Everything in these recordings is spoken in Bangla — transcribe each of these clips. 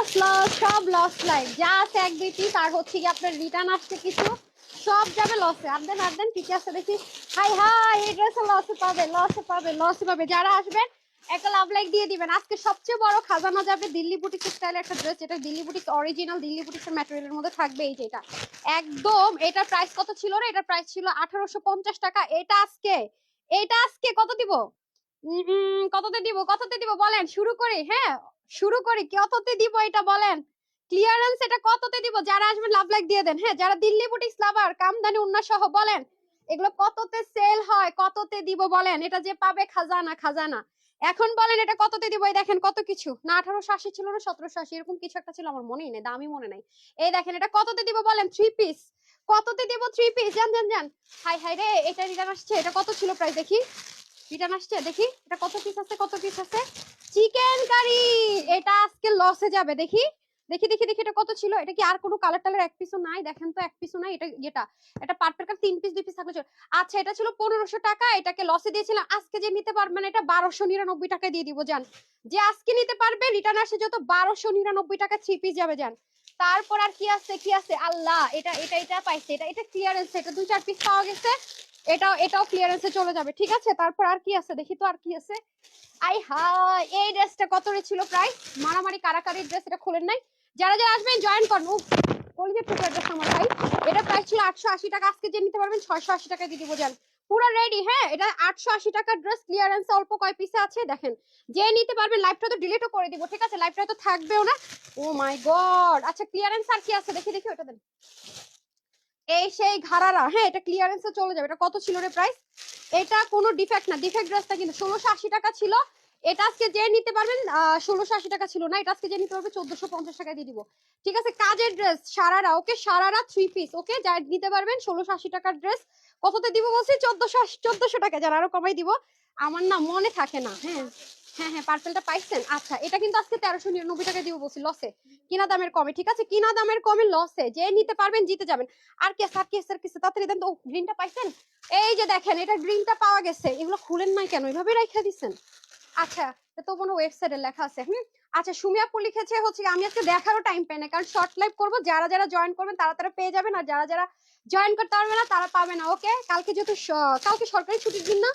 লস লস সব লস যা আছে এক হচ্ছে কি আপনার রিটার্ন আসছে কিছু। সব যাবে লসে দেখি। হাই হাই লসে পাবে লসে পাবে লসে পাবে। যারা আসবেন, একটা লাভ লাইক দিয়ে দিবেন। আজকে সবচেয়ে বড় খাজানা যাবে দিল্লি বুটিক স্টাইলের একটা ড্রেস যেটা দিল্লি বুটিক অরিজিনাল দিল্লি বুটিক্সের ম্যাটেরিয়ালের মধ্যে থাকবে এই যে এটা। একদম, এটার প্রাইস কত ছিল রে? এটার প্রাইস ছিল আঠারোশো পঞ্চাশ টাকা। এটা আজকে এটা আজকে কত দিব? কততে দিব? কততে দিব? বলেন, শুরু করে হ্যাঁ? শুরু করি, কততে দিব এটা বলেন? ক্লিয়ারেন্স এটা কততে দিব? যারা আসবেন লাভ লাইক দিয়ে দেন। হ্যাঁ যারা দিল্লি বুটিক্স লাভার কামদানি উন্না সহ বলেন, এগুলো কততে সেল হয়, কততে দিব বলেন? এটা যে পাবে খাজানা খাজানা। এখন বলেন এটা কততে দিব? এই দেখেন কত কিছু। না, আঠারোশো আশি ছিল না, সতেরোশো আশি, এরকম কিছু একটা ছিল, আমার মনেই নেই, দামই মনে নাই। এই দেখেন, এটা কততে দিব বলেন? থ্রি পিস কততে দিব থ্রি পিস জান জান জান। হাই হাই রে, এটা রিটার্ন আসছে। এটা কত ছিল প্রাইস দেখি। রিটার্ন আসছে, দেখি। এটা কত পিস আছে, কত পিস আছে? চিকেন কারি এটা আজকে লসে যাবে, দেখি? দেখি দেখি দেখি, এটা কত ছিল? এটা কি আর কোনো কালার টালার এক পিসও নাই? দেখেন তো, এক পিসও নাই। এটা এটা এটা পার্পেল কার তিন পিস দুই পিস থাকলে। আচ্ছা এটা ছিল পনেরোশো টাকা, এটাকে লসে দিয়েছিলাম। আজকে যে নিতে পারবেন এটা বারোশো নিরানব্বই টাকা দিয়ে দিব যান যে আজকে নিতে পারবে রিটার্ন আসে যত বারোশো নিরানব্বই টাকা থ্রি পিস যাবে যান তারপর আর কি আছে কি আছে? আল্লাহ, এটা এটা এটা পাইছে, এটা এটা ক্লিয়ারেন্স এটা দুই, চার পিস পাওয়া গেছে। এটাও এটাও ক্লিয়ারেন্সে চলে যাবে, ঠিক আছে? তারপর আর কি আছে? দেখি তো আর কি আছে। আই হাই এই ড্রেসটা কত ছিল প্রাইস মারামারি কারাকারি ড্রেস, এটা খুলেন নাই? যারা যারা আসবেন জয়েন করুন। উফ কলিজের টুকরা ড্রেস আমার ভাই। এটা প্রাইস ছিল আটশো আশি টাকা, আজকে যে নিতে পারবেন, ছয়শো আশি টাকা দিয়ে দিব, যান। পুরো রেডি হ্যাঁ? এটা আটশো আশি টাকার ড্রেস ক্লিয়ারেন্স অল্প কয় পিসে আছে, দেখেন। যে নিতে পারবেন লাইভটা তো ডিলিটও করে দিব, ঠিক আছে? লাইভটা তো থাকবেও না। ও মাই গড আচ্ছা ক্লিয়ারেন্স আর কি আছে? দেখি দেখি ওটা দেন। এই সেই ঘাড়ারা হ্যাঁ এটা ক্লিয়ারেন্সে চলে যাবে। এটা কত ছিল রে প্রাইস এটা কোনো ডিফেক্ট না। ডিফেক্ট ড্রেসটা কিন্তু ষোলোশো আশি টাকা ছিল। এটা আজকে যে নিতে পারবেন ষোলোশো আশি টাকা ছিল না, এটা আজকে যে নিতে পারবে চোদ্দশো পঞ্চাশ টাকা দিয়ে দিব। ঠিক আছে, কাজের dress sharara, okay? Sharara three piece okay? যা নিতে পারবেন, ষোলোশো আশি টাকার ড্রেস কততে দিব বলছি? চোদ্দশো চোদ্দশো টাকা যারা আরও কমাই দিব। আমার না মনে থাকে না হ্যাঁ? হ্যাঁ হ্যাঁ পার্পেলটা পাইছেন? আচ্ছা এটা কিন্তু আজকে তেরোশো নিরানব্বই টাকা দিব বলছি লসে কিনা দামের কমে, ঠিক আছে? কিনা দামের কমে লসে যে নিতে পারবেন, জিতে যাবেন। আর কি আর কি আছে আর কি আছে তাড়াতাড়ি দেন তো। গ্রিনটা পাইছেন? এই যে দেখেন, এটা গ্রিনটা পাওয়া গেছে। এগুলো খুলেন নাই কেন? এইভাবে রাইখা দিছেন? আচ্ছা তো কোনো ওয়েবসাইটে লেখা আছে, হুম? আচ্ছা সুমিয়া সুমিয়াপু লিখেছে হচ্ছে আমি আজকে দেখারও টাইম পাই না, কারণ শর্ট লাইভ করব, যারা যারা জয়েন করবেন তারা তারা পেয়ে যাবেন, আর যারা যারা জয়েন করতে পারবে না তারা পাবে না ওকে কালকে যেহেতু কালকে সরকারি ছুটির দিন না,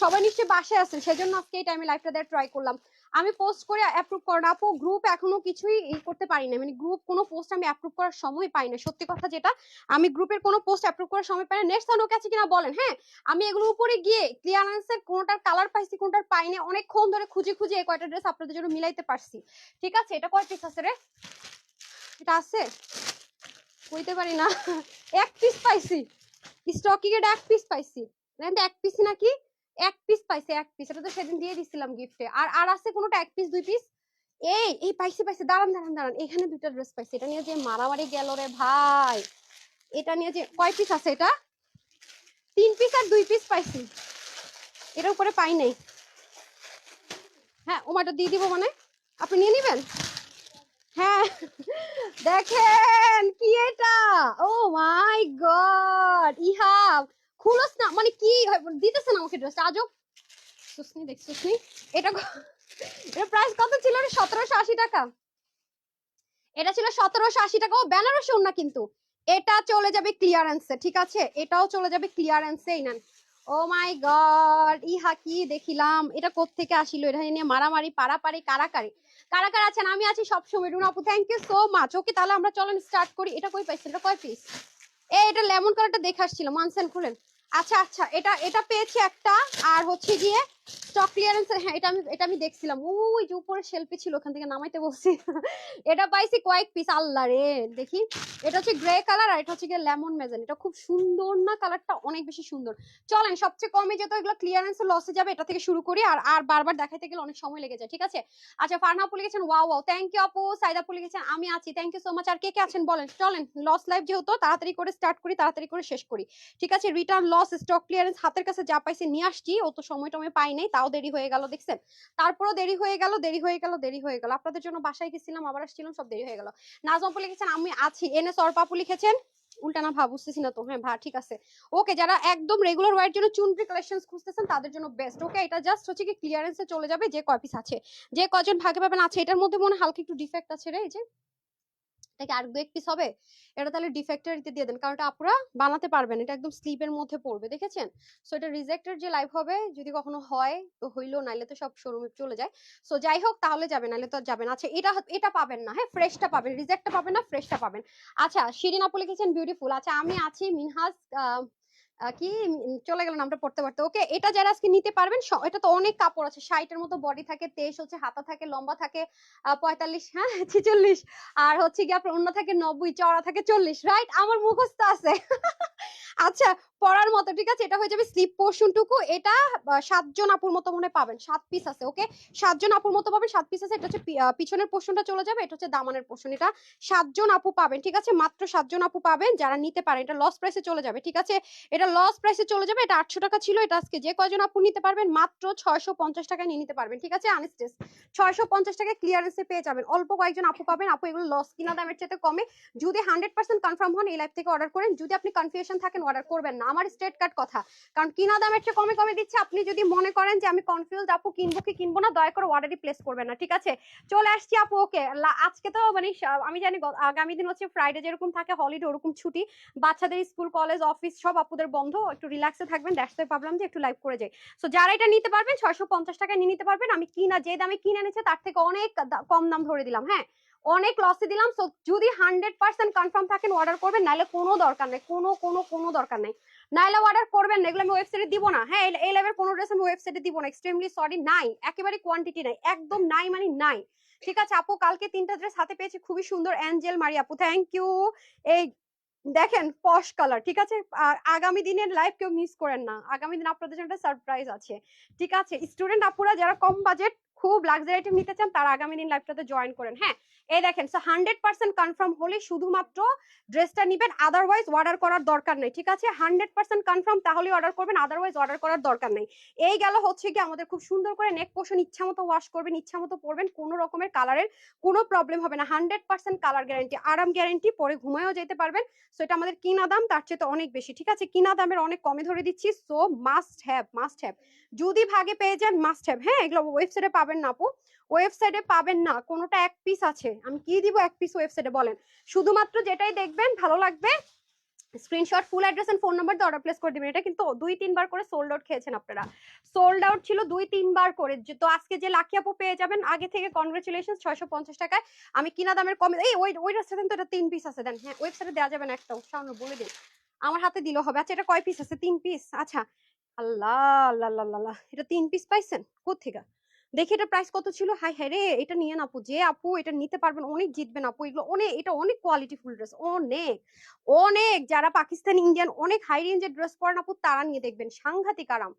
সবাই নিশ্চয়ই বাসায় আছেন, সেজন্য আজকে এই টাইমে লাইভটা দেওয়ার ট্রাই করলাম। আমি পোস্ট করে অ্যাপ্রুভ করেন আপু গ্রুপ এখনও কিছুই করতে পারি না মানে গ্রুপ কোনো পোস্ট আমি অ্যাপ্রুভ করার সময় পাই না সত্যি কথা যেটা, আমি গ্রুপের কোনো পোস্ট অ্যাপ্রুভ করার সময় পাই না নেক্সট ওর কাছে কিনা বলেন হ্যাঁ? আমি এগুলোর উপরে গিয়ে ক্লিয়ারেন্সের কোনটার কালার পাইছি, কোনটার পাইনি অনেকক্ষণ ধরে খুঁজে খুঁজে এই কয়টা ড্রেস আপনাদের জন্য মিলাইতে পারছি। ঠিক আছে? এটা কয় পিস আছে রে? এটা আছে? কইতে পারি না। এক পিস পাইছি। স্টকিং এর এক পিস পাইছি। এক পিস নাকি? এক পিস পাইছে, এক পিস এটা তো সেদিন দিয়ে দিছিলাম গিফটে আর আর আছে কোনোটা? এক পিস দুই পিস এই এই পাইছে পাইছে। দাঁড়ান দাঁড়ান দাঁড়ান। এখানে দুইটা ড্রেস পাইছে। এটা নিয়ে যে মারামারি গেল রে ভাই। এটা নিয়ে যে কয় পিস আছে এটা? তিন পিস আর দুই পিস পাইছি। এটার উপরে পাই নাই। হ্যাঁ ওমাটা দিয়ে দিব মানে? আপনি নিয়ে নিবেন? হ্যাঁ। দেখেন, কি এটা? ও মাই গড ইহাব খুলস না মানে কি হয়- দিতেছে না আমাকে ড্রেসটা আজও সুস্নি দেখ সুস্নি এটা এটা প্রাইস কত ছিল রে? সতেরোশো আশি টাকা। এটা ছিল সতেরোশো আশি টাকা। ও বেনারসি না কিন্তু। এটা চলে যাবে ক্লিয়ারেন্সে ঠিক আছে? এটাও চলে যাবে ক্লিয়ারেন্সেই নেন ও মাই গড, ইহা কি দেখিলাম? এটা কোত্থেকে আসিল? এটা নিয়ে মারামারি, পারাপারি, কারাকারি। কারা কারা আছেন? আমি আছি সবসময়। রুনা আপু thank you so much okay তাহলে আমরা চলেন স্টার্ট করি। এটা কই পাইছেন? এটা কয় পিস এ এটা লেমন কালারটা দেখে আসছিলাম। মানসেন খুলেন। আচ্ছা আচ্ছা এটা এটা পেয়েছি একটা আর হচ্ছে গিয়ে স্টক ক্লিয়ারেন্স হ্যাঁ এটা আমি এটা আমি দেখছিলাম। ওই যে উপরে শেলফে ছিল, ওখান থেকে নামাইতে বলছি। এটা পাইছি কয়েক পিস আল্লাহ রে, দেখি। এটা হচ্ছে গ্রে কালার আর এটা হচ্ছে গিয়ে লেমন মেজেন এটা খুব সুন্দর না? কালারটা অনেক বেশি সুন্দর। চলেন, সবচেয়ে কমে যেত এগুলো ক্লিয়ারেন্স লসে যাবে, এটা থেকে শুরু করি। আর আর বারবার দেখাইতে গেলে অনেক সময় লেগে যায়, ঠিক আছে? আচ্ছা ফারনা আপু লিখেছেন ওয়াও ওয়াও থ্যাংক ইউ আপু। সাইদা আপু লিখেছেন, আমি আছি থ্যাংক ইউ সো মাচ আর কে কে আছেন বলেন? চলেন লস লাইভ যেহেতু, তাড়াতাড়ি করে স্টার্ট করি, তাড়াতাড়ি করে শেষ করি। ঠিক আছে রিটার্ন লস স্টক ক্লিয়ারেন্স হাতের কাছে যা পাইছি নিয়ে আসছি। ও তো সময় টময় পাই নাই তাও দেরি হয়ে গেল, দেখছেন? তারপরও দেরি হয়ে গেল, দেরি হয়ে গেল, দেরি হয়ে গেল। আপনাদের জন্য বাসায় গেছিলাম, আবার আসছিলাম, সব দেরি হয়ে গেল। নাজম আপু লিখেছেন, আমি আছি। এনে সরপাপু লিখেছেন, উল্টা না ভাব, বুঝতেছি না তো। হ্যাঁ ভা, ঠিক আছে। ওকে, যারা একদম রেগুলার ওয়ার জন্য চুনরি কালেকশন খুঁজতেছেন, তাদের জন্য বেস্ট ওকে, এটা জাস্ট হচ্ছে কি ক্লিয়ারেন্সে চলে যাবে, যে কয় পিস আছে। যে কজন ভাগে পাবেন আছে, এটার মধ্যে মনে হালকা একটু ডিফেক্ট আছে রে, এই যে। এটা কি আর দু এক পিস হবে? এটা তাহলে ডিফেক্টারিতে দিয়ে দেন। কারণ এটা আপুরা বানাতে পারবেন। এটা একদম স্লিপের মধ্যে পড়বে, দেখেছেন? সো এটা রিজেক্টেড যে লাইভ হবে, যদি কখনো হয়, তো হইল, নাইলে তো সব শোরুমে চলে যায়। সো যাই হোক, তাহলে যাবেন নাইলে তো যাবেন আচ্ছা এটা এটা পাবেন না হ্যাঁ? ফ্রেশটা পাবেন রিজেক্টটা পাবেন না ফ্রেশটা পাবেন। আচ্ছা শিরিন আপু লিখেছেন বিউটিফুল আচ্ছা আমি আছি মিনহাজ কি? চলে গেল নামটা পড়তে পড়তে। ওকে, এটা যারা আজকে নিতে পারবেন এটা তো অনেক কাপড় আছে। ষাটের মতো বডি থাকে, তেইশ হচ্ছে হাতা থাকে, লম্বা থাকে পঁয়তাল্লিশ হ্যাঁ ছিচল্লিশ। আর হচ্ছে কি আপনার অন্য থাকে নব্বই চড়া থাকে চল্লিশ রাইট আমার মুখস্থ আছে। আচ্ছা পরার মতো, ঠিক আছে? এটা হয়ে যাবে স্লিপ পোর্শনটুকু এটা সাতজন আপুর মতো মনে পাবেন, সাত পিস আছে ওকে সাতজন আপুর মতো পাবেন, সাত পিস আছে, এটা হচ্ছে পিছনের পোর্শনটা চলে যাবে, এটা হচ্ছে দামানের পোর্শন এটা সাতজন আপু পাবেন, ঠিক আছে? মাত্র সাতজন আপু পাবেন, যারা নিতে পারেন, এটা লস প্রাইসে চলে যাবে, ঠিক আছে? এটা লস প্রাইসে চলে যাবে, এটা আটশো টাকা ছিল, এটা আজকে যে কয়জন আপু নিতে পারবেন, মাত্র ছয়শো পঞ্চাশ টাকায় নিয়ে নিতে পারবেন, ঠিক আছে? আনস্টেস ছয়শো পঞ্চাশ টাকায় ক্লিয়ারেন্সে পেয়ে যাবেন। অল্প কয়েকজন আপু পাবেন, আপু এগুলো লস কিনা দামের চেয়ে কমে। যদি হান্ড্রেড পার্সেন্ট কনফার্ম হন, এই লাইভ থেকে অর্ডার করেন। যদি আপনি কনফিউশন থাকেন অর্ডার করবেন না। আমার স্ট্রেট কাট কথা। কারণ কিনা দামের চেয়ে কমে কমে দিচ্ছে। আপনি যদি মনে করেন যে আমি কনফিউজ আপু কিনবো কি কিনবো না, দয়া করে অর্ডারই প্লেস করবেন না, ঠিক আছে? চলে আসছি আপু ওকে আজকে তো মানে আমি জানি আগামী দিন হচ্ছে ফ্রাইডে যেরকম থাকে হলিডে ওরকম ছুটি। বাচ্চাদের স্কুল কলেজ অফিস সব আপুদের বন্ধ, একটু রিল্যাক্সে থাকবেন দ্যাটস ভাবলাম যে একটু লাইভ করে যাই। সো যারা এটা নিতে পারবেন, ছয়শো পঞ্চাশ টাকায় নিয়ে নিতে পারবেন, আমি কিনা যে দামে কিনে এনেছে, তার থেকে অনেক কম দাম ধরে দিলাম হ্যাঁ? অনেক লসে দিলাম সো যদি হান্ড্রেড পার্সেন্ট কনফার্ম থাকেন অর্ডার করবেন, নাহলে কোনো দরকার নেই, কোনো কোনো কোনো দরকার নেই। নাহলে অর্ডার করবেন না, এগুলো আমি ওয়েবসাইটে দিব না হ্যাঁ? এই- এই লেভেল কোনো ড্রেস আমি ওয়েবসাইটে দিব না এক্সট্রিমলি সরি নাই, একেবারে কোয়ান্টিটি নাই, একদম নাই মানে নাই। ঠিক আছে, আপু, কালকে তিনটা ড্রেস হাতে পেয়েছি, খুবই সুন্দর, অ্যাঞ্জেল মারি আপু থ্যাংক ইউ এই দেখেন পশ কালার ঠিক আছে? আর আগামী দিনের লাইভ কেউ মিস করেন না। আগামী দিন আপনাদের জন্য একটা সারপ্রাইজ আছে। ঠিক আছে? স্টুডেন্ট আপুরা যারা কম বাজেট খুব লাক্সারি আইটেম নিতে চান, তারা আগামী দিন লাইভটাতে জয়েন করেন। হ্যাঁ এই দেখেন সো হান্ড্রেড পার্সেন্ট কনফার্ম হলে শুধুমাত্র ড্রেসটা নিবেন আদারওয়াইজ অর্ডার করার দরকার নেই, ঠিক আছে? হান্ড্রেড পার্সেন্ট কনফার্ম তাহলে অর্ডার করবেন আদারওয়াইজ অর্ডার করার দরকার নেই। এই গেল হচ্ছে কি আমাদের খুব সুন্দর করে নেক পোর্শন ইচ্ছা মতো ওয়াশ করবেন ইচ্ছা মতো পরবেন, কোনো রকমের কালারের কোনো প্রবলেম হবে না। হান্ড্রেড পার্সেন্ট কালার গ্যারান্টি আরাম গ্যারান্টি পরে ঘুমায়ও যেতে পারবেন। সো এটা আমাদের কিনা দাম, তার চেয়ে তো অনেক বেশি, ঠিক আছে? কিনা দামের অনেক কমে ধরে দিচ্ছি so must have must have যদি ভাগে পেয়ে যান মাস্ট হ্যাভ হ্যাঁ এগুলো ওয়েবসাইটে পাবেন। না আপু। ওয়েবসাইটে পাবেন না কোনোটা এক পিস আছে। আমি কি দিব এক পিস ওয়েবসাইটে বলেন। শুধুমাত্র যেটাই দেখবেন ভালো লাগবে screenshot full address and phone number দিয়ে অর্ডার প্লেস করে দিবেন। এটা কিন্তু দুই তিনবার করে সোল্ড আউট খেয়েছেন আপনারা। সোল্ড আউট ছিল দুই তিনবার করে। তো আজকে যে লাকি আপু পেয়ে যাবেন আগে থেকে কনগ্রেচুলেশন ছয়শো পঞ্চাশ টাকায়। আমি কিনা দামের কমে এই ওই ওই দেন তো এটা তিন পিস আছে। দেন হ্যাঁ ওয়েবসাইটে দেওয়া যাবে না একটাও। সামনে বলে দিন। আমার হাতে দিলে হবে। আচ্ছা এটা কয় পিস আছে? তিন পিস আচ্ছা। আল্লাহ আল্লাহ আল্লাহ, আল্লাহ এটা তিন পিস পাইছেন? কোথেকে দেখি এটা প্রাইস কত ছিল? হাই হাই রে, এটা নিয়ে আপু, যে আপু এটা নিতে পারবেন, অনেক জিতবেন আপু, এগুলো অনেক, এটা অনেক কোয়ালিটি ফুল ড্রেস অনেক অনেক। যারা পাকিস্তানি ইন্ডিয়ান অনেক হাই রেঞ্জের ড্রেস পরেন আপু, তারা নিয়ে দেখবেন, সাংঘাতিক আরাম।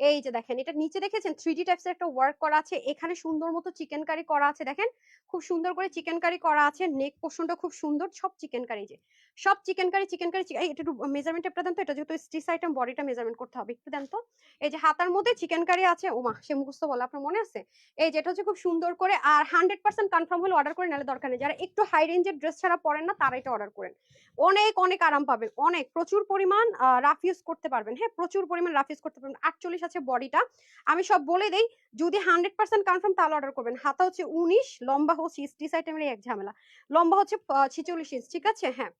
এই যে দেখেন, এটা নিচে দেখেছেন? থ্রি ডি টাইপসের একটা ওয়ার্ক করা আছে। এখানে সুন্দর মতো চিকেন কারি করা আছে। দেখেন, খুব সুন্দর করে চিকেন কারি করা আছে। নেক পোর্শনটা খুব সুন্দর, সব চিকেন কারি যে। সব চিকেন কারি চিকেন কারি এটা একটু মেজারমেন্ট একটা দেন তো? এটা যেহেতু স্টিচ আইটেম বডিটা মেজারমেন্ট করতে হবে। একটু দেন তো? এই যে হাতার মধ্যে চিকেন কারি আছে। ওমা সে মুখস্থ বলে আপনার মনে আছে? এই যেটা হচ্ছে খুব সুন্দর করে আর হান্ড্রেড পার্সেন্ট কনফার্ম হলে অর্ডার করে নাহলে দরকার নেই। যারা একটু হাই রেঞ্জের ড্রেস ছাড়া পরেন না, তারা এটা অর্ডার করেন। অনেক অনেক আরাম পাবেন। অনেক। প্রচুর পরিমাণ রাফ ইউজ করতে পারবেন। হ্যাঁ প্রচুর পরিমাণ রাফ ইউজ করতে পারবেন। আটচল্লিশ আছে বডিটা আমি সব বলে দেই, যদি হান্ড্রেড পার্সেন্ট কনফার্ম তাহলে অর্ডার করবেন। হাতা হচ্ছে উনিশ, লম্বা হচ্ছে স্টিচ আইটেমের এক ঝামেলা। লম্বা হচ্ছে ছিচল্লিশ ইঞ্চ ঠিক আছে? হ্যাঁ।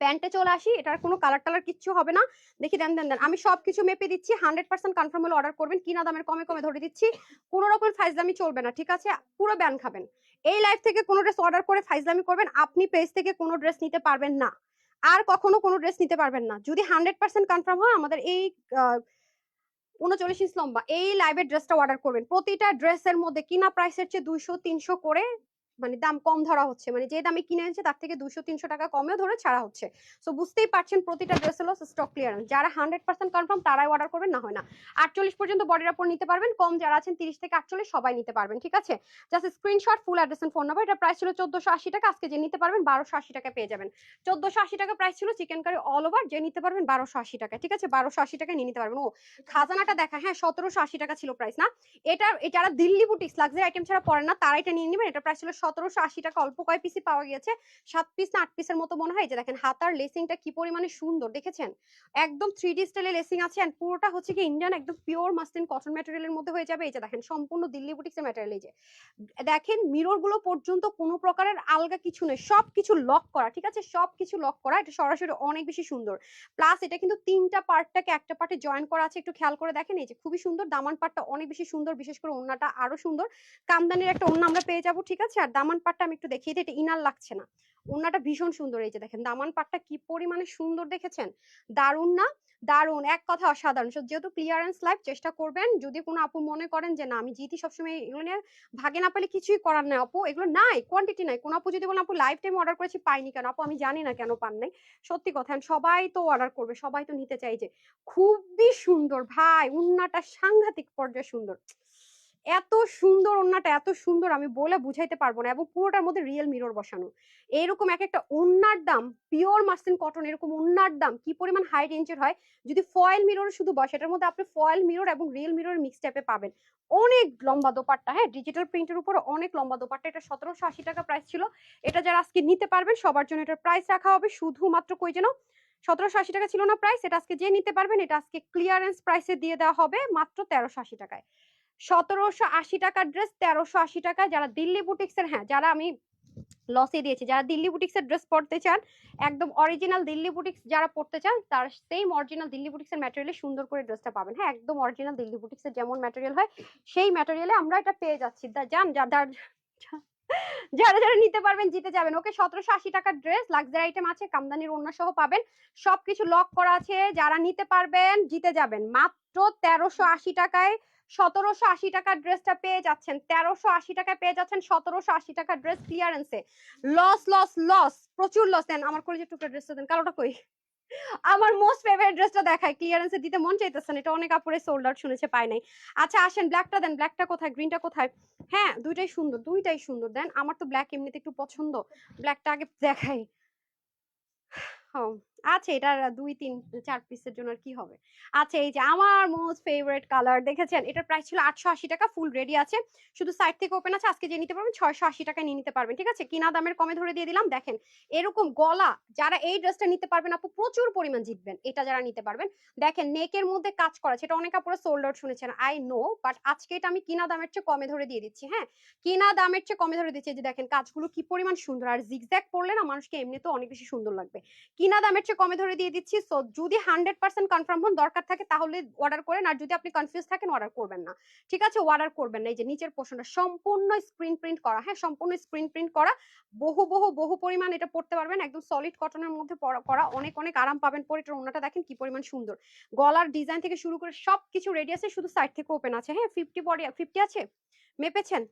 প্যান্টে চলে আসি, এটার কোনো কালার টালার কিচ্ছু হবে না। দেখি, দেন দেন দেন, আমি সবকিছু মেপে দিচ্ছি হান্ড্রেড পার্সেন্ট কনফার্ম হলে অর্ডার করবেন কিনা দামের কমে কমে ধরে দিচ্ছি। কোনো রকম ফাইজলামি চলবে না, ঠিক আছে? পুরো ব্যান খাবেন। এই লাইফ থেকে কোনো ড্রেস অর্ডার করে ফাইজলামি করবেন, আপনি পেজ থেকে কোনো ড্রেস নিতে পারবেন না। আর কখনো কোনো ড্রেস নিতে পারবেন না। যদি হান্ড্রেড পার্সেন্ট কনফার্ম হয়, আমাদের এই উনচল্লিশ ইঞ্চ লম্বা। এই লাইভের ড্রেসটা অর্ডার করবেন। প্রতিটা ড্রেসের মধ্যে কিনা প্রাইসের চেয়ে দুইশো, তিনশো করে মানে দাম কম ধরা হচ্ছে। মানে যে দামে কিনে এনেছে তার থেকে দুশো তিনশো টাকা কমেও ধরে ছাড়া হচ্ছে। সো বুঝতেই পারছেন প্রতিটা ড্রেস হলো স্টক ক্লিয়ারেন্স যারা হান্ড্রেড পার্সেন্ট কনফার্ম তারাই অর্ডার করবেন, না হয় না। আটচল্লিশ পর্যন্ত বডির উপর নিতে পারবেন। কম যারা আছেন তিরিশ থেকে আটচল্লিশ সবাই নিতে পারবেন, ঠিক আছে? Just screenshot full address phone number এটা প্রাইস ছিল চোদ্দশো আশি টাকা। আজকে যে নিতে পারবেন বারোশো আশি টাকা পেয়ে যাবেন। চোদ্দশো আশি টাকা প্রাইস ছিল চিকেন কারি অল ওভার যে নিতে পারবেন বারোশো আশি টাকা ঠিক আছে? বারোশো আশি টাকা নিয়ে নিতে পারবেন। ও, খাজানাটা দেখা হ্যাঁ সতেরোশো আশি টাকা ছিল প্রাইস না? এটা যারা দিল্লি বুটিক্স লাক্সারি আইটেম ছাড়া পড়েন না, তারা এটা নিয়ে নেবেন। এটা প্রাইস ছিল সতেরোশো আশি টাকা অল্প কয় পিসি পাওয়া গিয়েছে। সাত পিস না আট পিসের মতো মনে হয় যে দেখেন, হাতার লেসিংটা কি পরিমাণে সুন্দর, দেখেছেন? একদম থ্রি ডি স্টাইলে লেসিং আছে এন্ড পুরোটা হচ্ছে কি ইন্ডিয়ান একদম পিওর মাসলিন কটন ম্যাটেরিয়ালের মধ্যে হয়ে যাবে। এই যে দেখেন, সম্পূর্ণ দিল্লি বুটিক্সের ম্যাটেরিয়াল এই যে। দেখেন মিররগুলো পর্যন্ত কোনো প্রকারের আলগা কিছু নেই। সব কিছু লক করা, ঠিক আছে? সব কিছু লক করা, এটা সরাসরি অনেক বেশি সুন্দর। প্লাস এটা কিন্তু তিনটা পার্টটাকে একটা পার্টে জয়েন করা আছে। একটু খেয়াল করে দেখেন, এই যে খুবই সুন্দর। দামান পার্টটা অনেক বেশি সুন্দর, বিশেষ করে ওন্নাটা আরও সুন্দর। কামদানির একটা ওন্না আমরা পেয়ে যাব, ঠিক আছে? আর দামান পাটটা আমি একটু দেখিয়ে দিই এটা ইনার লাগছে না। ওন্নাটা ভীষণ সুন্দর, এই যে দেখেন, দামান পাটটা কি পরিমাণে সুন্দর দেখেছেন? দারুণ না? দারুণ এক কথা অসাধারণ। যেহেতু ক্লিয়ারেন্স লাইভ চেষ্টা করবেন, যদি কোনো আপু মনে করেন যে, না, আমি জিতি সবসময় এগুলো নিয়ে ভাগে না পেলে কিছুই করার নাই আপু। এগুলো নাই কোয়ান্টিটি নাই। কোন আপু যদি বলেন, আপু লাইফ টাইম অর্ডার করেছি, পাইনি কেন? আপু, আমি জানি না কেন পান নাই। সত্যি কথা সবাই তো অর্ডার করবে, সবাই তো নিতে চাই যে। খুবই সুন্দর, ভাই উন্নাটা সাংঘাতিক পর্যায়ে সুন্দর। এত সুন্দর ওন্নাটা এত সুন্দর আমি বলে বুঝাইতে পারব না এবং পুরোটার মধ্যে রিয়েল মিরর বসানো। এরকম এক একটা ওন্নার দাম পিওর মাসলিন কটন এরকম ওন্নার দাম কি পরিমাণ হাই রেঞ্জের হয়? যদি ফয়েল মিরর শুধু বসে, এটার মধ্যে আপনি ফয়েল মিরর এবং রিয়েল মিরর মিক্স টাইপে পাবেন। অনেক লম্বা দোপাট্টা হ্যাঁ ডিজিটাল প্রিন্টের উপর অনেক লম্বা দোপাট্টা। এটা সতেরোশো আশি টাকা প্রাইস ছিল। এটা যারা আজকে নিতে পারবেন, সবার জন্য এটার প্রাইস রাখা হবে। শুধুমাত্র কই যেন? সতেরোশো আশি টাকা ছিল না প্রাইস এটা আজকে যে নিতে পারবেন, এটা আজকে ক্লিয়ারেন্স প্রাইসে দিয়ে দেওয়া হবে মাত্র তেরোশো আশি টাকায়। সতেরোশো আশি টাকার ড্রেস তেরোশো আশি টাকায় যারা দিল্লি বুটিক্সের হ্যাঁ যারা আমি লসে দিয়েছি, যারা দিল্লি বুটিক্সের ড্রেস পরতে চান, একদম অরিজিনাল দিল্লি বুটিক্স যারা পরতে চান, তার সেম অরিজিনাল দিল্লি বুটিক্সের ম্যাটেরিয়ালে সুন্দর করে ড্রেসটা পাবেন। হ্যাঁ একদম অরিজিনাল দিল্লি বুটিক্সের যেমন ম্যাটেরিয়াল হয়, সেই ম্যাটেরিয়ালে আমরা এটা পেয়ে যাচ্ছি। যান, যা- যার- যারা যারা নিতে পারবেন, জিতে যাবেন। ওকে, সতেরোশো আশি টাকার ড্রেস লাক্সারি আইটেম আছে, কামদানির অন্য সহ পাবেন। সবকিছু লক করা আছে, যারা নিতে পারবেন, জিতে যাবেন। মাত্র তেরোশো আশি টাকায় সতেরোশো আশি টাকার ড্রেসটা পেয়ে যাচ্ছেন। তেরোশো আশি টাকায় পেয়ে যাচ্ছেন সতেরোশো আশি টাকার ড্রেস ক্লিয়ারেন্সে লস লস লস প্রচুর লস দেন, আমার কলেজের টুকরা ড্রেসটা দেন। কালোটা কই? আমার মোস্ট ফেভারিট ড্রেসটা দেখায়। ক্লিয়ারেন্সে দিতে মন চাইতেছেন এটা অনেক আপুরে সোল্ড আউট শুনেছে, পায় নাই। আচ্ছা আসেন ব্ল্যাকটা দেন। ব্ল্যাকটা কোথায়? গ্রিনটা কোথায়? হ্যাঁ দুইটাই সুন্দর দুইটাই সুন্দর। দেন, আমার তো ব্ল্যাক এমনিতে একটু পছন্দ। ব্ল্যাকটা আগে দেখাই। ও আছে, এটা দুই, তিন, চার পিসের জন্য কি হবে। আচ্ছা এই যে আমার মোস্ট ফেভারিট কালার দেখেছেন? এটার প্রাইস ছিল আটশো আশি টাকা ফুল রেডি আছে। শুধু সাইড থেকে ওপেন আছে, আজকে যে নিতে পারবেন ছয়শো আশি টাকায় নিয়ে নিতে পারবেন, ঠিক আছে? কিনা দামের কমে ধরে দিয়ে দিলাম, দেখেন। এরকম গলা, যারা এই ড্রেসটা নিতে পারবেন আপু, প্রচুর পরিমাণ জিতবেন, এটা যারা নিতে পারবেন। দেখেন নেকের মধ্যে কাজ করা সেটা অনেক আপুরা সোল্ড আউট শুনেছেন আই নো বাট আজকে এটা আমি কিনা দামের চেয়ে কমে ধরে দিয়ে দিচ্ছি হ্যাঁ? কিনা দামের চেয়ে কমে ধরে দিচ্ছি যে দেখেন, কাজগুলো কি পরিমাণ সুন্দর, আর জিগজ্যাগ পড়লে না মানুষকে এমনিতেও অনেক বেশি সুন্দর লাগবে। কিনা দামের চেয়ে কমে ধরে দিয়ে দিচ্ছি। সো যদি হান্ড্রেড পার্সেন্ট কনফার্ম হন, দরকার থাকে তাহলে অর্ডার করেন। আর যদি আপনি কনফিউজ থাকেন অর্ডার করবেন না। ঠিক আছে? অর্ডার করবেন না। এই যে নিচের পোর্শনটা সম্পূর্ণ স্ক্রিন প্রিন্ট করা। হ্যাঁ সম্পূর্ণ স্ক্রিন প্রিন্ট করা। বহু বহু বহু পরিমাণ এটা পড়তে পারবেন। একদম সলিড কটনের মধ্যে করা। অনেক অনেক আরাম পাবেন পরে। এটার ওনাটা দেখেন কি পরিমাণ সুন্দর। গলার ডিজাইন থেকে শুরু করে সবকিছু রেডি আছে। শুধু সাইড থেকে ওপেন আছে। হ্যাঁ ফিফটি বডি ফিফটি আছে? মেপেছেন?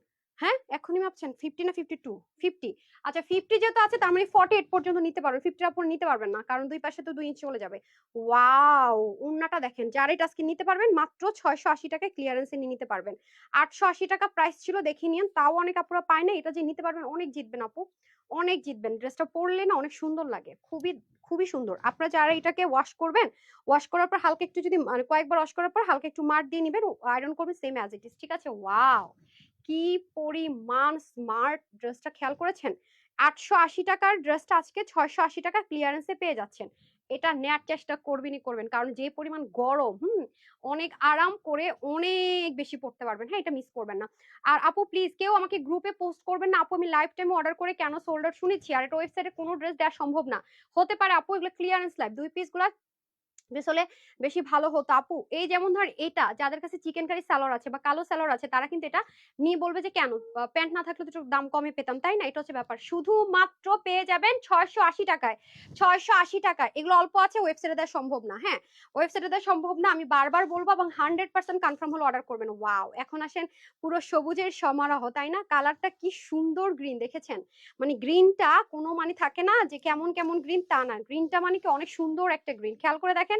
হ্যাঁ এখনই ভাবছেন? ফিফটি না ফিফটি টু ফিফটি আচ্ছা ফিফটি যেহেতু আছে, তার মানে ফর্টি এইট পর্যন্ত নিতে পারবেন ফিফটির উপর নিতে পারবেন না, কারণ দুই পাশে তো দুই ইঞ্চ চলে যাবে। ওয়াও উন্নাটা দেখেন, যারাই আজকে নিতে পারবেন, মাত্র ছয়শো আশি টাকায় ক্লিয়ারেন্সে নিয়ে নিতে পারবেন। আটশো আশি টাকা প্রাইস ছিল, দেখে নিন তাও অনেক আপুরা পায় না, এটা যে নিতে পারবেন, অনেক জিতবেন আপু, অনেক জিতবেন। ড্রেসটা পরলে না অনেক সুন্দর লাগে, খুবই খুবই সুন্দর। আপনারা যারা এটাকে ওয়াশ করবেন ওয়াশ করার পর হালকা একটু যদি মানে কয়েকবার ওয়াশ করার পর হালকা একটু মার দিয়ে নেবেন আয়রন করবেন সেম অ্যাজ ইট ইস ঠিক আছে? ওয়াও কি পরিমাণ স্মার্ট ড্রেসটা খেয়াল করেছেন? আটশো আশি টাকার ড্রেসটা আজকে ছয়শো আশি টাকা ক্লিয়ারেন্সে পেয়ে যাচ্ছেন। এটা নেয়ার চেষ্টা করবেনই করবেন। কারণ যে পরিমাণ গরম, হুম, অনেক আরাম করে অনেক বেশি পড়তে পারবেন। হ্যাঁ এটা মিস করবেন না। আর আপু প্লিজ কেউ আমাকে গ্রুপে পোস্ট করবেন না? আপু, আমি লাইভ টাইমে অর্ডার করে কেন সোল্ডার শুনেছি? আর এটা ওয়েবসাইটে কোনো ড্রেস দেওয়া সম্ভব না। হতে পারে আপু, এগুলো ক্লিয়ারেন্স লাইভ দুই পিসগুলো বেশ হলে বেশি ভালো হতো। আপু, এই যেমন ধর এটা, যাদের কাছে চিকেন কারি সালোয়ার আছে বা কালো সালোয়ার আছে, তারা কিন্তু এটা নিয়ে বলবে যে, কেন? প্যান্ট না থাকলে তো দাম কমে পেতাম, তাই না? এটা হচ্ছে ব্যাপার। শুধুমাত্র পেয়ে যাবেন ছয়শো আশি টাকায়। ছয়শো আশি টাকায়। এগুলো অল্প আছে ওয়েবসাইটে দেওয়া সম্ভব না হ্যাঁ? ওয়েবসাইটে দেওয়া সম্ভব না, আমি বারবার বলব এবং হান্ড্রেড পার্সেন্ট কনফার্ম হলে অর্ডার করবেন। ওয়াও এখন আসেন পুরো সবুজের সমারোহ, তাই না? কালারটা কি সুন্দর গ্রিন দেখেছেন? মানে গ্রিনটা কোনো মানে থাকে না যে, কেমন কেমন গ্রিন তা না। গ্রিনটা মানে কি অনেক সুন্দর একটা গ্রিন খেয়াল করে দেখেন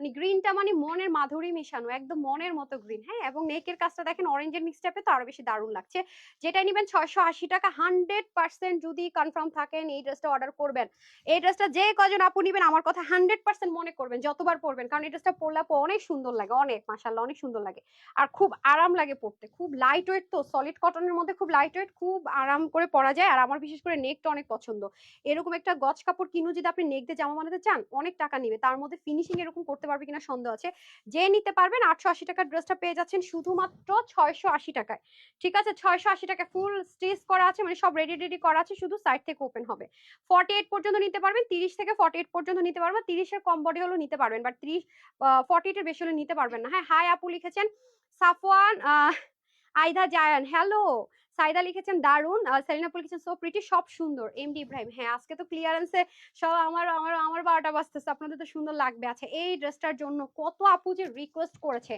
মানে গ্রিনটা মানে মনের মাধুরী মিশানো, একদম মনের মতো গ্রিন হ্যাঁ? এবং নেকের কাজটা দেখেন অরেঞ্জের মিক্স টাইপে তো আরও বেশি দারুণ লাগছে। যেটা নিবেন ছয়শো আশি টাকা হান্ড্রেড পার্সেন্ট যদি কনফার্ম থাকেন এই ড্রেসটা অর্ডার করবেন। এই ড্রেসটা যে কজন আপু নিবেন, আমার কথা হান্ড্রেড পার্সেন্ট মনে করবেন, যতবার পরবেন। কারণ এই ড্রেসটা পরলে আপু অনেক সুন্দর লাগে, অনেক মাসাল্লাহ অনেক সুন্দর লাগে। আর খুব আরাম লাগে পরতে, খুব লাইট ওয়েট তো সলিড কটনের মধ্যে খুব লাইট ওয়েট খুব আরাম করে পরা যায়। আর আমার বিশেষ করে নেকটা অনেক পছন্দ। এরকম একটা গজ কাপড় কিনু যদি আপনি নেক দিয়ে জামা বানাতে চান, অনেক টাকা নিবে। তার মধ্যে ফিনিশিং এরকম করতে পারবে কিনা সন্দেহ আছে। যে নিতে পারবেন আটশো আশি টাকার ড্রেসটা পেয়ে যাচ্ছেন শুধুমাত্র ছয়শো আশি টাকায়। ঠিক আছে? ছয়শো আশি টাকা ফুল স্টিচ করা আছে মানে সব রেডি রেডি করা আছে, শুধু সাইড থেকে ওপেন হবে। ফর্টি এইট পর্যন্ত নিতে পারবেন, তিরিশ থেকে ফর্টি এইট পর্যন্ত নিতে পারবেন, তিরিশের কম বডি হলেও নিতে পারবেন বাট ত্রিশ ফর্টি এইটের বেশি হলে নিতে পারবেন না। হ্যাঁ হাই আপু লিখেছেন, সাফওয়ান আইদা জায়ান হ্যালো সাইদা লিখেছেন দারুণ সেলিনা আপু লিখেছেন সো প্রিটি সব সুন্দর। এমডি ইব্রাহিম হ্যাঁ আজকে তো ক্লিয়ারেন্সে সব আমার আমার আমার বারোটা বাজতেছে, আপনাদের তো সুন্দর লাগবে। আচ্ছা এই ড্রেসটার জন্য কত আপু যে রিকোয়েস্ট করেছে?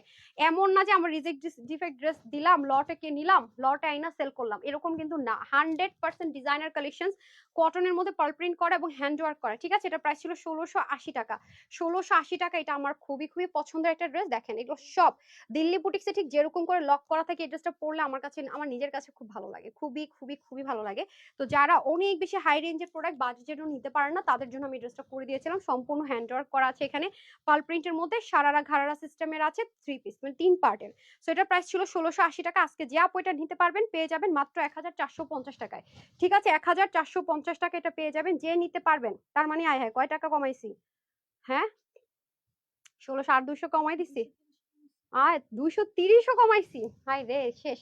এমন না যে আমরা রিজেক্ট ডিফেক্ট ড্রেস দিলাম, লটে কে নিলাম, লটে আইনা সেল করলাম। এরকম কিন্তু না। হান্ড্রেড পার্সেন্ট ডিজাইনার কালেকশন কটনের মধ্যে পার্ল প্রিন্ট করা এবং হ্যান্ড ওয়ার্ক করা। ঠিক আছে, এটা প্রাইস ছিল ষোলোশো আশি টাকা। ষোলোশো আশি টাকা এটা আমার খুবই খুবই পছন্দের একটা ড্রেস দেখেন, এগুলো সব দিল্লি বুটিক্সে ঠিক যেরকম করে লক করা থাকে, এই ড্রেসটা পরলে আমার কাছে, আমার নিজের কাছে খুব ভালো লাগে। খুবই খুবই খুবই ভালো লাগে। তো যারা অনেক বেশি হাই রেঞ্জের প্রোডাক্ট বাজেটের জন্য নিতে পারেন না, তাদের জন্য আমি ড্রেসটা করে দিয়েছিলাম। সম্পূর্ণ হ্যান্ড ওয়ার্ক করা আছে এখানে। পাল প্রিন্টের মধ্যে সারারা ঘাড়ারা সিস্টেমের আছে থ্রি পিস মানে তিন পার্টের সো এটার প্রাইস ছিল ষোলোশো আশি টাকা। আজকে যে আপ এটা নিতে পারবেন, পেয়ে যাবেন মাত্র এক হাজার চারশো পঞ্চাশ টাকায়। ঠিক আছে? এক হাজার চারশো পঞ্চাশ টাকা এটা পেয়ে যাবেন। যে নিতে পারবেন, তার মানে আয় হ্যাঁ কয় টাকা কমাইছি? হ্যাঁ? ষোলোশো আট দুশো কমাই দিছি। আর দুইশো তিরিশও কমাইছি। হাই রে শেষ।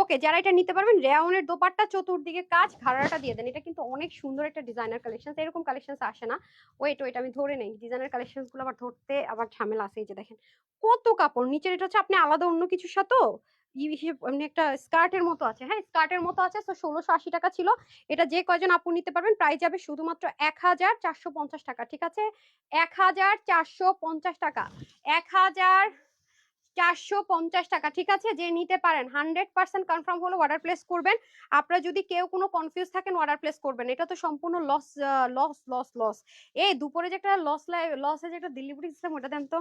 ওকে, যারা এটা নিতে পারবেন, রেওনের দোপাট্টা চতুর্দিকে কাজ, ঘাড়াটা দিয়ে দেন। এটা কিন্তু অনেক সুন্দর একটা ডিজাইনার কালেকশন এরকম কালেকশন আসে না। ওয়েট ওয়েট আমি ধরে নেই। ডিজাইনার কালেকশনগুলো আবার ধরতে আবার ঝামেলা আছে। এই যে দেখেন, কত কাপড়। নিচের এটা হচ্ছে আপনি আলাদা অন্য কিছুর সাথেও এমনি একটা স্কার্টের মতো আছে। হ্যাঁ স্কার্টের মতো আছে, তো ষোলোশো আশি টাকা ছিল। এটা যে কয়জন আপু নিতে পারবেন প্রাইস যাবে শুধুমাত্র এক হাজার চারশো পঞ্চাশ টাকা, ঠিক আছে? এক হাজার চারশো পঞ্চাশ টাকা। এক হাজার চারশো পঞ্চাশ টাকা, ঠিক আছে? যে নিতে পারেন, হান্ড্রেড পার্সেন্ট কনফার্ম হলো অর্ডার প্লেস করবেন। আপনারা যদি কেউ কোনো কনফিউজ থাকেন অর্ডার প্লেস করবেন। এটা তো সম্পূর্ণ লস লস লস লস এই দুপুরে যে একটা লস লসে যে একটা ডেলিভারি সিস্টেম ওটা দেন তো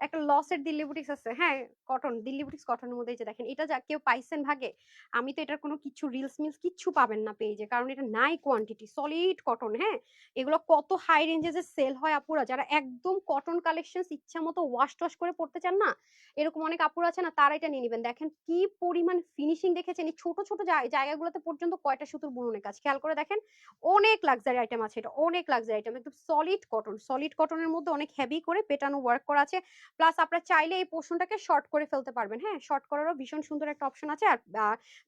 একটা লসের দিল্লি বুটিক্স আছে। হ্যাঁ কটন দিল্লি বুটিক্স কটনের মধ্যে যে দেখেন, এটা যা কেউ পাইছেন ভাগে, আমি তো এটার কোনো কিছু রিলস মিলস কিচ্ছু পাবেন না পেজে কারণ এটা নাই কোয়ান্টিটি সলিড কটন হ্যাঁ? এগুলো কত হাই রেঞ্জে যে সেল হয় আপুরা? যারা একদম কটন কালেকশন ইচ্ছা মতো ওয়াশ টশ করে পড়তে চান না, এরকম অনেক আপুরা আছে না, তারা এটা নিয়ে নেবেন। দেখেন কি পরিমাণ ফিনিশিং দেখেছেন, এই ছোট ছোট জায়- জায়গাগুলোতে পর্যন্ত কয়টা সুতোর বুননের কাজ? খেয়াল করে দেখেন, অনেক লাক্সারি আইটেম আছে এটা, অনেক লাক্সারি আইটেম একদম সলিড কটন সলিড কটনের মধ্যে অনেক হেভি করে পেটানো ওয়ার্ক করা আছে। প্লাস আপনারা চাইলে এই পোর্শনটাকে শর্ট করে ফেলতে পারবেন। হ্যাঁ শর্ট করারও ভীষণ সুন্দর একটা অপশন আছে। আর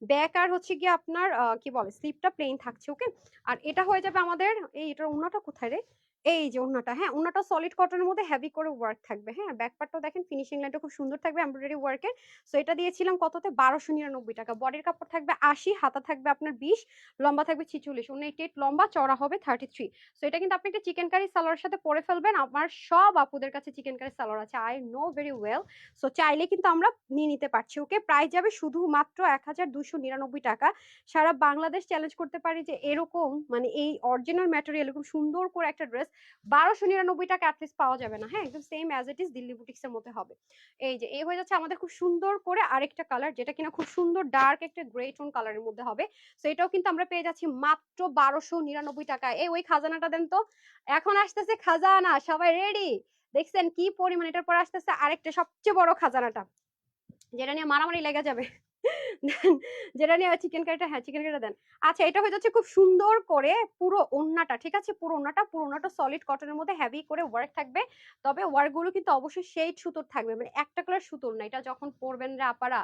ব্যাক আর হচ্ছে গিয়ে আপনার কি বলে স্লিপটা প্লেন থাকছে ওকে আর এটা হয়ে যাবে আমাদের, এই এটার অন্যটা কোথায় রে? এই যে ওনাটা হ্যাঁ? ওন্নাটা সলিড কটনের মধ্যে হেভি করে ওয়ার্ক থাকবে হ্যাঁ? ব্যাক পার্টটাও দেখেন ফিনিশিং লাইনটা খুব সুন্দর থাকবে এমব্রয়ডারি ওয়ার্কের সো এটা দিয়েছিলাম কততে? বারোশো নিরানব্বই টাকা। বডির কাপড় থাকবে আশি, হাতা থাকবে আপনার বিশ, লম্বা থাকবে ছিচল্লিশ। উনএইটি এইট লম্বা চড়া হবে থার্টি থ্রি সো এটা কিন্তু আপনি একটা চিকেন কারি সালোয়ারের সাথে পরে ফেলবেন। আমার সব আপুদের কাছে চিকেন কারি সালোয়ার আছে। I know very well so চাইলে কিন্তু আমরা নিয়ে নিতে পারছি ওকে প্রাইস যাবে শুধুমাত্র এক হাজার দুশো নিরানব্বই টাকা। সারা বাংলাদেশ চ্যালেঞ্জ করতে পারি যে এরকম মানে এই অরিজিনাল ম্যাটেরিয়াল এরকম সুন্দর করে একটা ড্রেস বারোশো নিরানব্বই টাকা অ্যাটলিস্ট পাওয়া যাবে না। হ্যাঁ একদম same as it is Delhi boutiques এর মধ্যে হবে। এই যে, এই হয়ে যাচ্ছে আমাদের খুব সুন্দর করে আরেকটা কালার যেটা কিনা খুব সুন্দর ডার্ক একটা গ্রে টোন কালারের মধ্যে হবে। তো এটাও কিন্তু আমরা পেয়ে যাচ্ছি মাত্র বারোশো নিরানব্বই টাকা। এই, ওই খাজানাটা দেন তো। এখন আসতেছে খাজানা, সবাই রেডি দেখছেন কি পরিমাণ? এটার পর আসতেছে আরেকটা সবচেয়ে বড় খাজানাটা, যেটা নিয়ে মারামারি লেগে যাবে। যেটা নিয়ে চিকেন কারিটা হ্যাঁ চিকেন কারিটা দেন। আচ্ছা এটা হয়ে যাচ্ছে খুব সুন্দর করে পুরো ওন্নাটা ঠিক আছে? পুরো ওন্নাটা পুরো ওন্নাটা সলিড কটনের মধ্যে হেভি করে ওয়ার্ক থাকবে। তবে ওয়ার্কগুলো কিন্তু অবশ্যই সেই সুতোর থাকবে। মানে একটা কালার সুতোর না, এটা যখন পরবেন রে আপারা,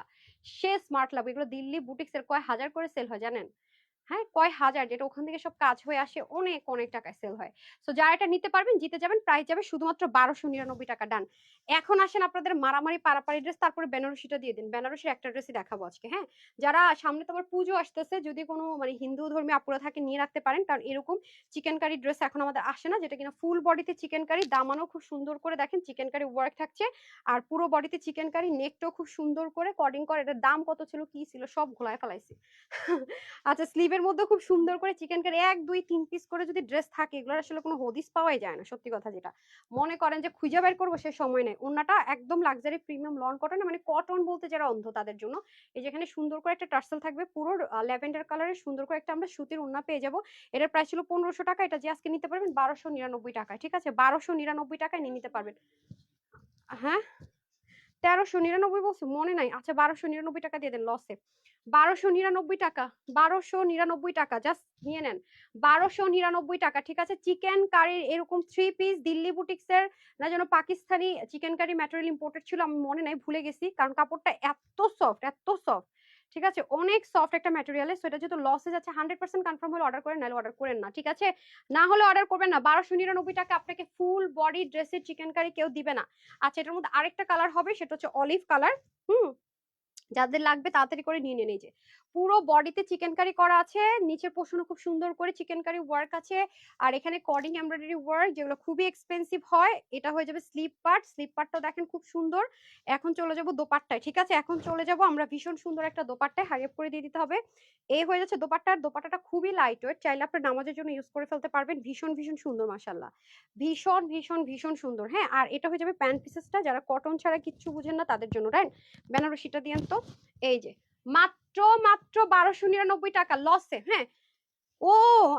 সে স্মার্ট লাগবে। এগুলো দিল্লি বুটিক্সের কয় হাজার করে সেল হয় জানেন? হ্যাঁ কয় হাজার যেটা ওখান থেকে সব কাজ হয়ে আসে, অনেক অনেক টাকায় সেল হয়। সো যারা এটা নিতে পারবেন, জিতে যাবেন প্রাইস যাবে শুধুমাত্র বারোশো নিরানব্বই টাকা ডান এখন আসেন আপনাদের মারামারি, পারাপারি ড্রেস তারপরে বেনারসিটা দিয়ে দিন। বেনারসির একটা ড্রেসই দেখাবো আজকে হ্যাঁ? যারা সামনে তোমার পুজো আসতেছে, যদি কোনো মানে হিন্দু ধর্মী আপুরা থাকে, নিয়ে রাখতে পারেন। কারণ এরকম চিকেন কারি ড্রেস এখন আমাদের আসে না, যেটা কিনা ফুল বডিতে চিকেন কারি দামানো খুব সুন্দর করে দেখেন চিকেন কারি ওয়ার্ক থাকছে। আর পুরো বডিতে চিকেন কারি নেকটাও খুব সুন্দর করে কর্ডিং করে এটার দাম কত ছিল, কি ছিল, সব ঘোলায় ফেলাইছি। আচ্ছা স্লিভের মধ্যে খুব সুন্দর করে চিকেন কারি এক, দুই, তিন পিস করে যদি ড্রেস থাকে, এগুলোর আসলে কোনো হদিস পাওয়াই যায় না, সত্যি কথা যেটা। মনে করেন যে খুঁজে বের করব সে সময় নেই। ওনাটা একদম লাক্সারি প্রিমিয়াম লন কটন মানে কটন বলতে যারা অন্ধ তাদের জন্য। এই যেখানে সুন্দর করে একটা টার্সেল থাকবে, পুরো ল্যাভেন্ডার কালারের সুন্দর করে একটা আমরা সুতির ওন্না পেয়ে যাব। এটার প্রাইস ছিল পনেরোশো টাকা, এটা যে আজকে নিতে পারবেন বারোশো নিরানব্বই টাকায়, ঠিক আছে? বারোশো নিরানব্বই টাকায় নিয়ে নিতে পারবেন। হ্যাঁ? তেরোশো নিরানব্বই বলছো, মনে নাই। আচ্ছা বারোশো নিরানব্বই টাকা দিয়ে দেন লসে বারোশো নিরানব্বই টাকা, বারোশো নিরানব্বই টাকা জাস্ট নিয়ে নেন। বারোশো নিরানব্বই টাকা, ঠিক আছে? চিকেন কারির এরকম থ্রি পিস দিল্লি বুটিক্সের না যেন Pakistani chikankari material imported ছিল, আমি মনে নাই, ভুলে গেছি। কারণ কাপড়টা এত সফট এত সফট ঠিক আছে? অনেক সফট একটা ম্যাটেরিয়ালে সেটা যেহেতু লসে যাচ্ছে হান্ড্রেড পার্সেন্ট কনফার্ম হলে অর্ডার করেন নাহলে অর্ডার করেন না, ঠিক আছে? না হলে অর্ডার করবেন না। বারোশো নিরানব্বই টাকা আপনাকে ফুল বডি ড্রেসের চিকেন কারি কেউ দিবে না। আচ্ছা এটার মধ্যে আরেকটা কালার হবে, সেটা হচ্ছে অলিভ কালার হুম? যাদের লাগবে তাড়াতাড়ি করে নিয়ে নিয়ে যে। পুরো বডিতে চিকেন কারি করা আছে, নিচের পোষণও খুব সুন্দর করে চিকেন কারি ওয়ার্ক আছে, আর এখানে কর্ডিং এমব্রয়ডারি ওয়ার্ক যেগুলো খুবই এক্সপেন্সিভ হয়, এটা হয়ে যাবে স্লিপ পার্ট স্লিপ পার্টটা দেখেন খুব সুন্দর, এখন চলে যাব দোপাট্টায়, ঠিক আছে? এখন চলে যাব আমরা ভীষণ সুন্দর একটা দোপাট্টায় হাইপ করে দিয়ে দিতে হবে, এই হয়ে যাচ্ছে দোপাট্টার, দোপাট্টাটা খুবই লাইট ওয়েট চাইলে আপনার নামাজের জন্য ইউজ করে ফেলতে পারবেন, ভীষণ ভীষণ সুন্দর মাসাল্লাহ ভীষণ ভীষণ ভীষণ সুন্দর হ্যাঁ আর এটা হয়ে যাবে প্যান্ট পিসেসটা যারা কটন ছাড়া কিচ্ছু বুঝেন না তাদের জন্য রাইট বেনারসিটা দিয়েন তো, এই যে মাত্র মাত্র বারোশো নিরানব্বই টাকা লসে হ্যাঁ? ও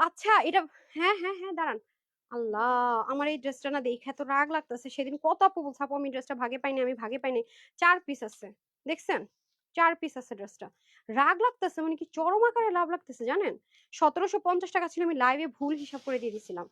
আচ্ছা এটা হ্যাঁ হ্যাঁ হ্যাঁ দাঁড়ান। আল্লাহ, আমার এই ড্রেসটা না দেখে এত রাগ লাগতেছে। সেদিন কত আপু বলছে, আপু, আমি ড্রেসটা ভাগে পাইনি, আমি ভাগে পাইনি। চার পিস আছে, দেখছেন? চার পিস আছে ড্রেসটা রাগ লাগতেছে মানে কি চরম আকারে লাভ লাগতেছে জানেন? সতেরোশো পঞ্চাশ টাকা ছিল আমি লাইভে ভুল হিসাব করে দিয়ে দিয়েছিলাম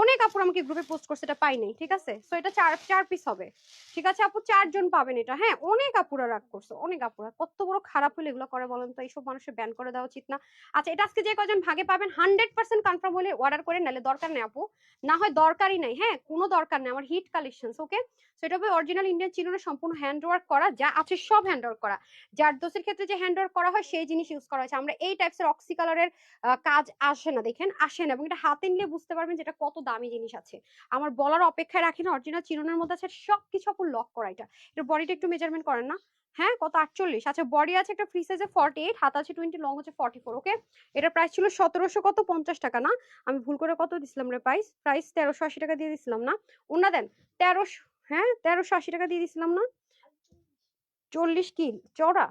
অনেক আপুর আমাকে গ্রুপে পোস্ট করছে, এটা পাই নাই, ঠিক আছে? সো এটা চার চার পিস হবে। ঠিক আছে, আপু চারজন পাবেন এটা হ্যাঁ? অনেক আপুরা রাগ করছে, অনেক আপুরা। কত বড় খারাপ হলে এগুলো করে বলেন তো? এইসব মানুষের ব্যান করে দেওয়া উচিত না। আচ্ছা এটা আজকে যে কজন ভাগে পাবেন হান্ড্রেড পার্সেন্ট কনফার্ম হলে অর্ডার করে নাহলে দরকার নেই আপু। না হয় দরকারই নাই হ্যাঁ? কোনো দরকার নেই, আমার হিট কালেকশন ওকে সেটা হবে অরিজিনাল ইন্ডিয়ান চিনোর সম্পূর্ণ হ্যান্ড ওয়ার্ক করা, যা আছে সব হ্যান্ড ওয়ার্ক করা। যার দোষের ক্ষেত্রে যে হ্যান্ড করা হয়, সেই জিনিস ইউজ করা হয়েছে। আমরা এই টাইপসের অক্সি কালারের কাজ আসে না। দেখেন, আসে না এবং এটা হাতে নিলে বুঝতে পারবেন যে এটা কত দামি জিনিস আছে। আমার বলার অপেক্ষায় রাখি না অরিজিনাল চিনোনের মধ্যে আছে সব কিছু আপু লক করা এটা। এটা বডিটা একটু মেজারমেন্ট করেন না। হ্যাঁ কত? আটচল্লিশ। আচ্ছা বডি আছে একটা ফ্রি সাইজে ফর্টি এইট হাত আছে টোয়েন্টি লং হচ্ছে ফর্টি ফোর ওকে এটার প্রাইস ছিল সতেরোশো কত? পঞ্চাশ টাকা, না? আমি ভুল করে কত দিছিলাম রে প্রাইস প্রাইস তেরোশো আশি টাকা দিয়ে দিছিলাম না। ওনা দেন, তেরোশো হ্যাঁ তেরোশো আশি টাকা দিয়ে দিছিলাম না? চল্লিশ কিল, চড়া?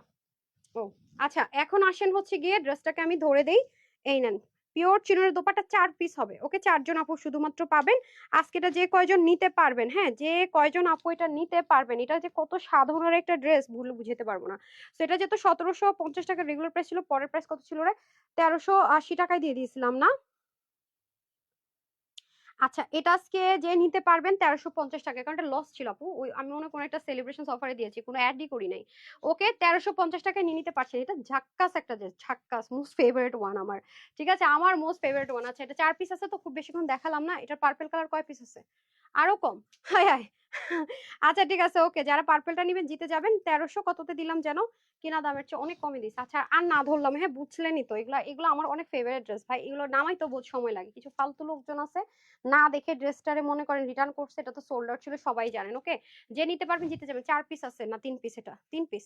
ও আচ্ছা এখন আসেন হচ্ছে গিয়ে ড্রেসটাকে আমি ধরে দেই। এই নেন, পিওর চিনের দোপাটা চার পিস হবে, ওকে চারজন আপু শুধুমাত্র পাবেন। আজকে এটা যে কয়জন নিতে পারবেন হ্যাঁ যে কয়জন আপু এটা নিতে পারবেন, এটা যে কত সাধারণ একটা ড্রেস ভুল বুঝতে পারব না। সেটা যেহেতু সতেরোশো পঞ্চাশ টাকা রেগুলার প্রাইস ছিল, পরের প্রাইস কত ছিল রে? তেরোশো আশি টাকায় দিয়ে দিয়েছিলাম না? আচ্ছা এটা আজকে যে নিতে পারবেন তেরোশো পঞ্চাশ টাকা। কারণ এটা লস ছিল আপু। ওই আমি মনে কোনো একটা সেলিব্রেশন অফারে দিয়েছি, কোনো অ্যাডই করি নাই। ওকে তেরোশো পঞ্চাশ টাকায় নিয়ে নিতে পারছেন এটা ঝাক্কাস একটা যে, ঝাক্কাস মোস্ট ফেভারিট ওয়ান আমার। ঠিক আছে? আমার মোস্ট ফেভারিট ওয়ান আছে। এটা চার পিস আছে তো খুব বেশিক্ষণ দেখালাম না। এটা পার্পেল কালার কয় পিস আছে? আরও কম। হায় হায়। আচ্ছা ঠিক আছে, ওকে। যারা পার্পেলটা নেবেন, জিতে যাবেন। তেরোশো কততে দিলাম যেন? কিনা দামের চেয়ে অনেক কমে দিস আচ্ছা আর না ধরলাম হ্যাঁ বুঝলেনই তো। এগুলো এগুলো আমার অনেক ফেভারিট ড্রেস ভাই। এগুলো নামাই তো বোঝ সময় লাগে। কিছু ফালতু লোকজন আছে, না দেখে ড্রেসটারে মনে করেন রিটার্ন করছে, এটা তো সোল্ড আউট ছিল, সবাই জানেন ওকে যে নিতে পারবেন জিতে যাবেন চার পিস আছে না, তিন পিস এটা, তিন পিস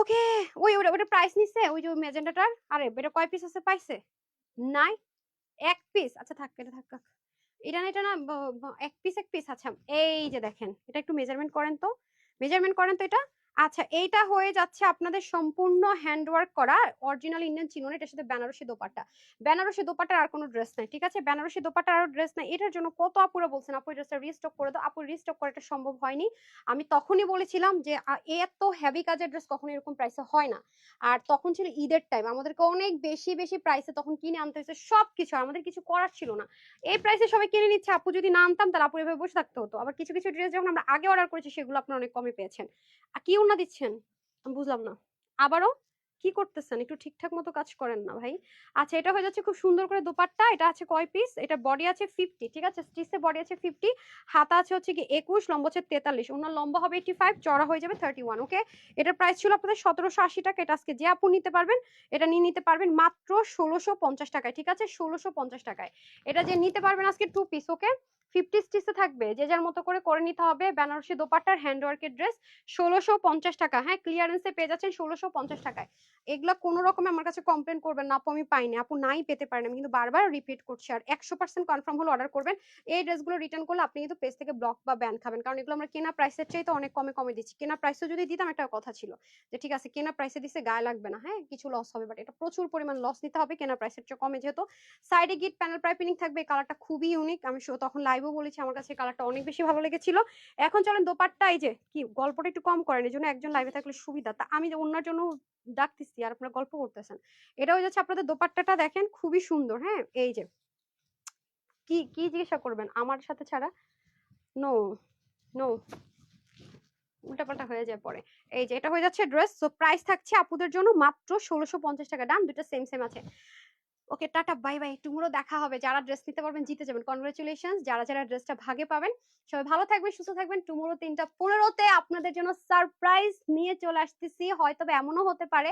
ওকে ওই, ওটা ওটা প্রাইস নিচ্ছে ওই যে মেজেন্ডাটার আরে, এটা কয় পিস আছে পাইছে? নাই, এক পিস আচ্ছা থাক, এটা থাক। এটা না এটা না এক পিস এক পিস আচ্ছা এই যে দেখেন, এটা একটু মেজারমেন্ট করেন তো। মেজারমেন্ট করেন তো এটা। আচ্ছা এইটা হয়ে যাচ্ছে আপনাদের সম্পূর্ণ হ্যান্ডওয়ার্ক করা। অরিজিনাল ইন্ডিয়ান চিনোন এটার সাথে বেনারসি দোপাট্টা। বেনারসি দোপাট্টার আর কোনো ড্রেস নাই, ঠিক আছে? বেনারসি দোপাট্টার আর ড্রেস নাই, এটার জন্য কত আপুরা বলছেন, আপু ড্রেসটা রিস্টক করে দাও। আপু রিস্টক করাটা সম্ভব হয়নি। আমি তখনই বলেছিলাম যে এত হেভি কাজের ড্রেস কখনো এরকম প্রাইসে হয় না। আর তখন ছিল ঈদের টাইম আমাদেরকে অনেক বেশি বেশি প্রাইসে তখন কিনে আনতে হয়েছে সব কিছু আমাদের কিছু করার ছিল না। এই প্রাইসে সবাই কিনে নিচ্ছে, আপু যদি না আনতাম তাহলে আপু এভাবে বসে থাকতে হতো। আবার কিছু কিছু ড্রেস যখন আমরা আগে অর্ডার করেছি, সেগুলো আপনারা অনেক কমে পেয়েছেন। আর ওনা দিচ্ছেন? আমি বুঝলাম না। আবারও? কি করতেছেন? একটু ঠিকঠাক মতো কাজ করেন না ভাই। আচ্ছা এটা হয়ে যাচ্ছে খুব সুন্দর করে দোপাট্টা। এটা আছে কয় পিস এটা বডি আছে ফিফটি ঠিক আছে? স্টিচে বডি আছে ফিফটি হাতা আছে হচ্ছে কি একুশ, লম্বা হচ্ছে তেতাল্লিশ। ওনার লম্বা হবে এইটি ফাইভ চড়া হয়ে যাবে থার্টি ওয়ান ওকে এটার প্রাইস ছিল আপনাদের সতেরোশো আশি টাকা। এটা আজকে যে আপু নিতে পারবেন, এটা নিয়ে নিতে পারবেন মাত্র ষোলোশো পঞ্চাশ টাকায়, ঠিক আছে? ষোলোশো পঞ্চাশ টাকায়। এটা যে নিতে পারবেন আজকে টু পিস ওকে ফিফটি স্টিচে থাকবে। যে যার মতো করে করে নিতে হবে। বেনারসি দোপাট্টার হ্যান্ডওয়ার্কের ড্রেস ষোলোশো পঞ্চাশ টাকা। হ্যাঁ ক্লিয়ারেন্সে পেয়ে যাচ্ছেন ষোলোশো পঞ্চাশ টাকায়। এগুলা কোনো রকমে আমার কাছে কমপ্লেন করবেন না। আপু, আমি পাইনি। আপু, নাই, পেতে পারেন। আমি কিন্তু বারবার রিপিট করছি। আর একশো পার্সেন্ট কনফার্ম হলে অর্ডার করবেন। এই ড্রেসগুলো রিটার্ন করলে আপনি কিন্তু পেজ থেকে ব্লক বা ব্যান খাবেন। কারণ এগুলো আমরা কেনা প্রাইসের চাইতে অনেক কমে কমে দিচ্ছি। কেনা প্রাইসে যদি দিতাম একটা কথা ছিল যে, ঠিক আছে, কেনা প্রাইসে দিচ্ছে গায়ে লাগবে না। হ্যাঁ কিছু লস হবে বাট এটা প্রচুর পরিমাণ লস নিতে হবে। কেনা প্রাইসের চেয়ে কমে যেহেতু। সাইডে গিট প্যানেল প্রাইপিনিং থাকবে। এই কালারটা খুবই ইউনিক আমি তখন লাইভও বলেছি আমার কাছে কালারটা অনেক বেশি ভালো লেগেছিল। এখন চলেন দোপাট্টা, এই যে, কি গল্পটা একটু কম করেন, এই জন্য একজন লাইভে থাকলে সুবিধা। তা আমি অন্যের জন্য ডাকতেছি আর আপনারা গল্প করতেছেন, এটা হয়ে যাচ্ছে আপনাদের দোপাট্টাটা দেখেন খুবই সুন্দর হ্যাঁ? এই যে, কি কি জিজ্ঞাসা করবেন? আমার সাথে ছাড়া? নো নো উল্টাপাল্টা হয়ে যায় পরে। এই যে, এটা হয়ে যাচ্ছে ড্রেস সো প্রাইস থাকছে আপুদের জন্য মাত্র ষোলোশো পঞ্চাশ টাকা। ডান দুটো সেম সেম আছে। Okay, tata, bye bye. Tomorrow দেখা হবে। যারা ড্রেস নিতে পারবেন, জিতে যাবেন। কনগ্রেচুলেশন যারা যারা ড্রেসটা ভাগে পাবেন, সবাই ভালো থাকবেন, সুস্থ থাকবেন। টুমোরো তিনটা পনেরোতে আপনাদের জন্য সারপ্রাইজ নিয়ে চলে আসতেছি। হয়তো এমনও হতে পারে।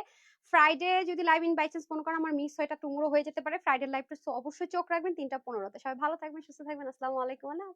ফ্রাইডে যদি লাইভ ইন বাই চান্স কোনো কারণে আমার মিস হয় এটা টুমোরো হয়ে যেতে পারে। ফ্রাইডে লাইভটা অবশ্যই চোখ রাখবেন, তিনটা পনেরোতে। সবাই ভালো থাকবেন, সুস্থ থাকবেন। আসসালামু আলাইকুম, আল্লাহ।